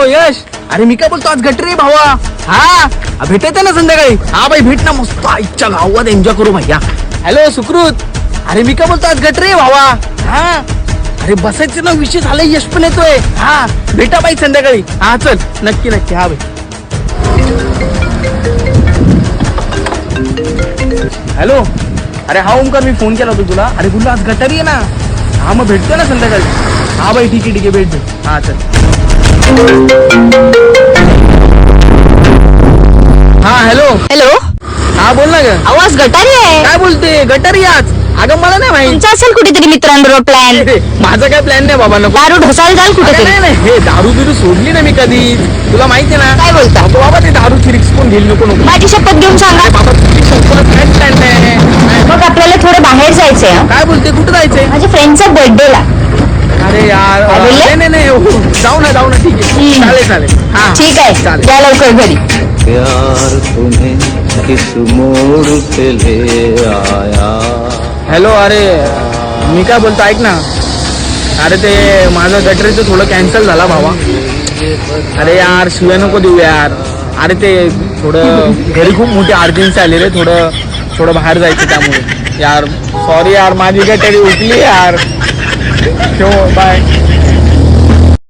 हो, यश. अरे मी काय बोलतो आज गटरी भावा. हा? भेटायचं ना संध्याकाळी? हा भाई भेट ना मस्त. आईच्या गावात एन्जॉय करू भैया. हॅलो सुकृत. अरे मी काय बोलतो आज गटरी भावा. हा? अरे बसायचं ना विषय झालाय यश पण येतोय. हा? भेटा बाई संध्याकाळी. हा चल. नक्की नक्की हा भाई हॅलो अरे हा ओमकार मी फोन केला होता तुला. अरे बोललो आज गटारी आहे ना. हा मग भेटतो ना संध्याकाळी? हा बाई ठीक आहे ठीक आहे भेट भेट हा चल. हा हॅलो. हॅलो. हा बोल ना ग. आवाज गटारी आहे. काय बोलते? गटारी आज. अगं मला नाही माहिती. तुमचा असेल कुठेतरी मित्रांबरोबर प्लॅन माझा काय प्लॅन नाही बाबा नको. दारू ढोसायला जाल कुठेतरी. नाही नाही हे दारू बिरू सोडली ना मी कधी. तुला माहिती आहे ना? काय बोलता? नको बाबा ते दारूची रिक्स पण घेईल? नको नको. माझी शपथ घेऊन सांगा. बाबा तुझी शपथ काय प्लॅन नाही नाही. मग आपल्याला थोडं बाहेर जायचंय हं. काय बोलते? कुठं जायचंय माझ्या फ्रेंडचा बर्थडे ला. अरे यार बोलले? नाही नाही नाही हो, जाऊ ना जाऊ ना ठीक आहे. हम्म. चालेल चालेल. हा ठीक आहे. चालेल. या लवकर घरी. प्यार तुम्हें किस मोड़ पे ले आया? हॅलो अरे मी काय बोलतो ऐक ना. अरे ते माझं गटरीचं थोडं कॅन्सल झाला भावा. अरे यार शिवाय नको देऊ यार. अरे ते थोडं घरी खूप मोठी अर्जन्सी आली रे थोडं थोडं बाहेर जायचं त्यामुळे. यार सॉरी यार माझी गटरी उठली यार. ठेव बाय